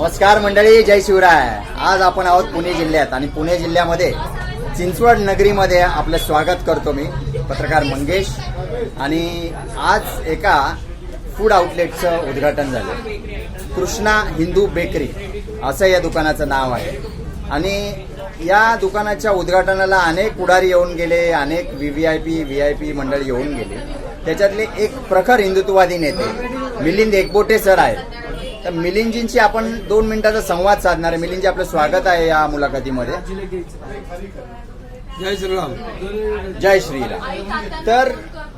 नमस्कार मंडळी जय शिवराय. आज आपण आहोत पुणे जिल्ह्यात आणि पुणे जिल्ह्यामध्ये चिंचवड नगरीमध्ये आपलं स्वागत करतो मी पत्रकार मंगेश. आणि आज एका फूड आउटलेटचं उद्घाटन झालं. कृष्णा हिंदू बेकरी असं या दुकानाचं नाव आहे. आणि या दुकानाच्या उद्घाटनाला अनेक पुढारी येऊन गेले अनेक V V I P V I P मंडळी येऊन गेले. त्याच्यातले एक प्रखर हिंदुत्ववादी नेते मिलिंद एकबोटे सर आहेत. तर मिलिंदजींशी आपण दोन मिनिटाचा संवाद साधणार आहे. मिलिंदजी आपलं स्वागत आहे या मुलाखतीमध्ये. जय श्रीराम. जय श्रीराम. तर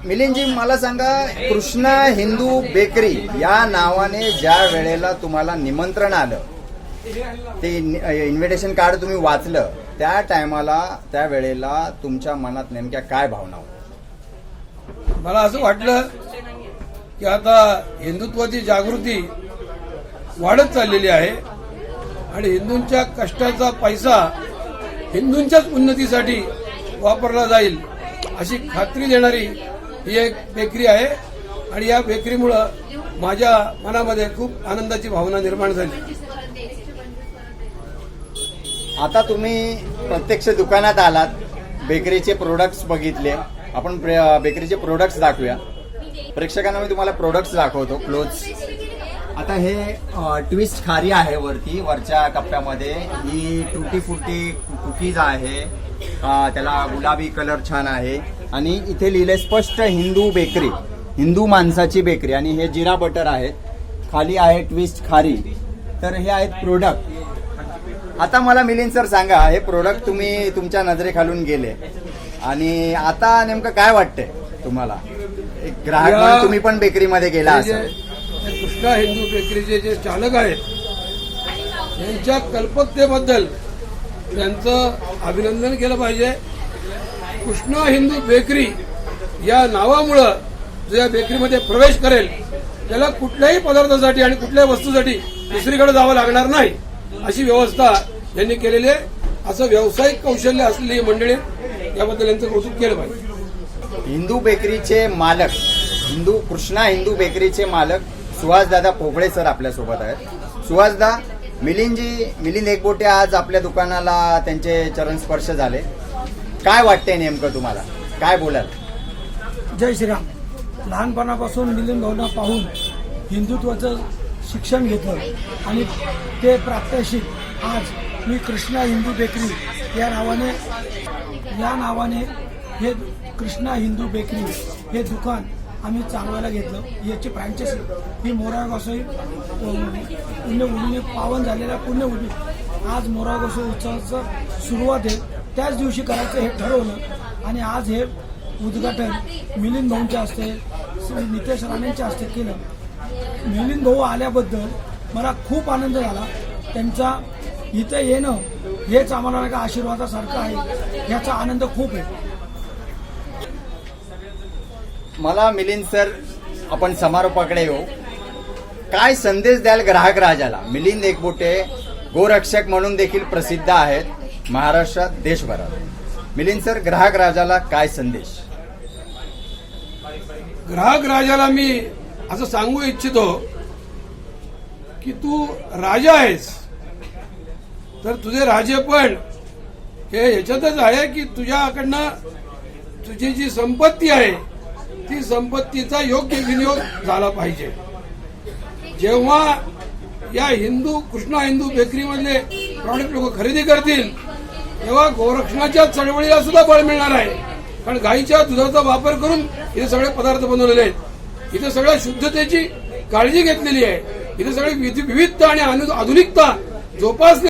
मिलिंदजी मला सांगा कृष्णा हिंदू बेकरी या नावाने ज्या वेळेला तुम्हाला निमंत्रण आलं ते इन्व्हिटेशन कार्ड तुम्ही वाचलं त्या टायमाला त्या वेळेला तुमच्या मनात नेमक्या काय भावना होत्या? मला असं वाटलं की आता हिंदुत्वाची जागृती वाढत चाललेली आहे. आणि हिंदूंच्या कष्टाचा पैसा हिंदूंच्याच उन्नतीसाठी वापरला जाईल अशी खात्री देणारी ही एक बेकरी आहे. आणि या बेकरीमुळं माझ्या मनामध्ये खूप आनंदाची भावना निर्माण झाली. आता तुम्ही प्रत्यक्ष दुकानात आलात बेकरीचे प्रोडक्ट्स बघितले. आपण प्रे- बेकरीचे प्रोडक्ट्स दाखवूया. प्रेक्षकांना मी तुम्हाला प्रोडक्ट्स दाखवतो क्लोथ्स आता हे ट्विस्ट खारी आहे वरती वरच्या कप्प्यामध्ये ही टुटी फुटी कुकीज आहे. त्याला गुलाबी कलर छान आहे. आणि इथे लिहिले स्पष्ट हिंदू बेकरी हिंदू माणसाची बेकरी. आणि हे जिरा बटर आहेत. खाली आहे ट्विस्ट खारी. तर हे आहेत प्रोडक्ट आता मला मिलिंद सर सांगा हे प्रोडक्ट तुम्ही तुमच्या नजरेखालून गेले. आणि आता नेमकं काय वाटतंय तुम्हाला? एक ग्राहक तुम्ही पण बेकरीमध्ये गेला हे जे- असाल. हे कृष्णा हिंदू बेकरीचे जे चालक आहेत यांच्या कल्पकतेबद्दल त्यांचं अभिनंदन केलं पाहिजे. कृष्णा हिंदू बेकरी या नावामुळं जो या बेकरीमध्ये प्रवेश करेल त्याला कुठल्याही पदार्थासाठी आणि कुठल्याही वस्तूसाठी दुसरीकडे जावं लागणार नाही अशी व्यवस्था यांनी केलेली आहे. असं व्यावसायिक कौशल्य असलेली मंडळी याबद्दल यांचं कौतुक केलं पाहिजे. हिंदू बेकरीचे मालक हिंदू कृष्णा हिंदू बेकरीचे मालक सुहासदादा पोफळे सर आपल्यासोबत आहेत. सुहासदा मिलिंदजी मिलिंद एकबोटे आज आपल्या दुकानाला त्यांचे चरण स्पर्श झाले. काय वाटतंय नेमकं तुम्हाला? काय बोलाल? जय श्रीराम. लहानपणापासून मिलिंद भावना पाहून हिंदुत्वाचं शिक्षण घेतलं आणि ते प्रात्यक्षिक आज मी कृष्णा हिंदू बेकरी या नावाने या नावाने हे कृष्णा हिंदू बेकरी हे दुकान आम्ही चालवायला घेतलं. याची फ्रँचायसी ही मोरा गोसाई पुण्य उलीने पावन झालेल्या पुण्य उली आज मोरा गोसाई उत्सवाचं सुरुवात आहे. त्याच दिवशी करायचं हे ठरवलं. आणि आज हे उद्घाटन मिलिंद भाऊंच्या हस्ते श्री नितेश राणेंच्या हस्ते केलं. मिलिंद भाऊ आल्याबद्दल मला खूप आनंद झाला. त्यांचा इथं येणं हेच आम्हाला का आशीर्वादासारखं आहे याचा आनंद खूप आहे. मला मिलिंद सर आपण समारोपाकडे येऊ. काय संदेश द्याल ग्राहक राजाला? मिलिंद एकबोटे गोरक्षक म्हणून देखील प्रसिद्ध आहेत महाराष्ट्रात देशभरात. मिलिंद सर ग्राहक राजाला काय संदेश? ग्राहक राजाला मी असं सांगू इच्छितो की तू राजा आहेस. तर तुझे राजे पण हे ह्याच्यातच आहे की तुझ्याकडनं तुझी जी संपत्ती आहे ती संपत्तीचा योग्य विनियोग झाला पाहिजे. जेव्हा या हिंदू कृष्णा हिंदू बेकरीमधले प्रॉडक्ट लोक खरेदी करतील तेव्हा गोरक्षणाच्या चळवळीला सुद्धा बळ मिळणार आहे. कारण गाईच्या दुधाचा वापर करून इथे सगळे पदार्थ बनवलेले आहेत. इथे सगळ्या शुद्धतेची काळजी घेतलेली आहे. इथे सगळी विविधता आणि आधुनिकता जोपासली